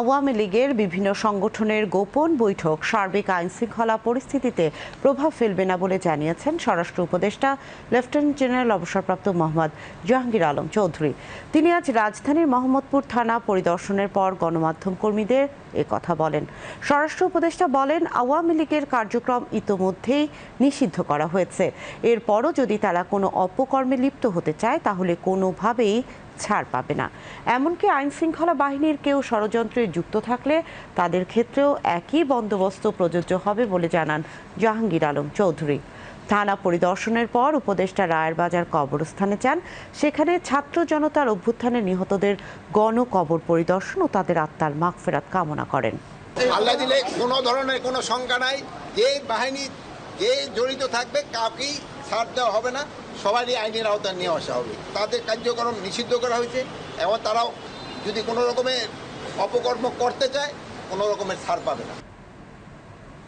আওয়ামী লীগের বিভিন্ন সংগঠনের গোপন বৈঠক। সার্বিক আইন শৃঙ্খলা পরিস্থিতিতে প্রভাব ফেলবে না বলে জানিয়েছেন স্বরাষ্ট্র উপদেষ্টা লেফটেন্যান্ট জেনারেল অবসরপ্রাপ্ত মোহাম্মদ জাহাঙ্গীর আলম চৌধুরী। তিনি আজ রাজধানীর মোহাম্মদপুর থানা পরিদর্শনের পর গণমাধ্যম কর্মীদের কথা বলেন। স্বরাষ্ট্র উপদেষ্টা বলেন, আওয়ামী লীগের কার্যক্রম ইতোমধ্যেই নিষিদ্ধ করা হয়েছে। এরপরও যদি তারা কোনো অপকর্মে লিপ্ত হতে চায়, তাহলে কোনোভাবেই ছাড় পাবে না। এমনকি আইন শৃঙ্খলা বাহিনীর কেউ ষড়যন্ত্রে যুক্ত থাকলে তাদের ক্ষেত্রেও একই বন্দোবস্ত প্রযোজ্য হবে বলে জানান জাহাঙ্গীর আলম চৌধুরী। থানা পরিদর্শনের পর উপদেষ্টা রায়ের বাজার কবরস্থানে যান। সেখানে ছাত্র জনতার অভ্যুত্থানে নিহতদের গণকবর পরিদর্শন ও তাদের আত্মার মাগফেরাত কামনা করেন। আল্লাহ দিলে কোনো ধরনের কোনো শঙ্কা নাই। যে বাহিনী যে জড়িত থাকবে কাউকেই ছাড় দেওয়া হবে না, সবারই আইনের আওতায় নিয়ে আসা হবে। তাদের কার্যক্রম নিষিদ্ধ করা হয়েছে এবং তারাও যদি কোনো রকমের অপকর্ম করতে চায়, কোনো রকমের ছাড় পাবে না।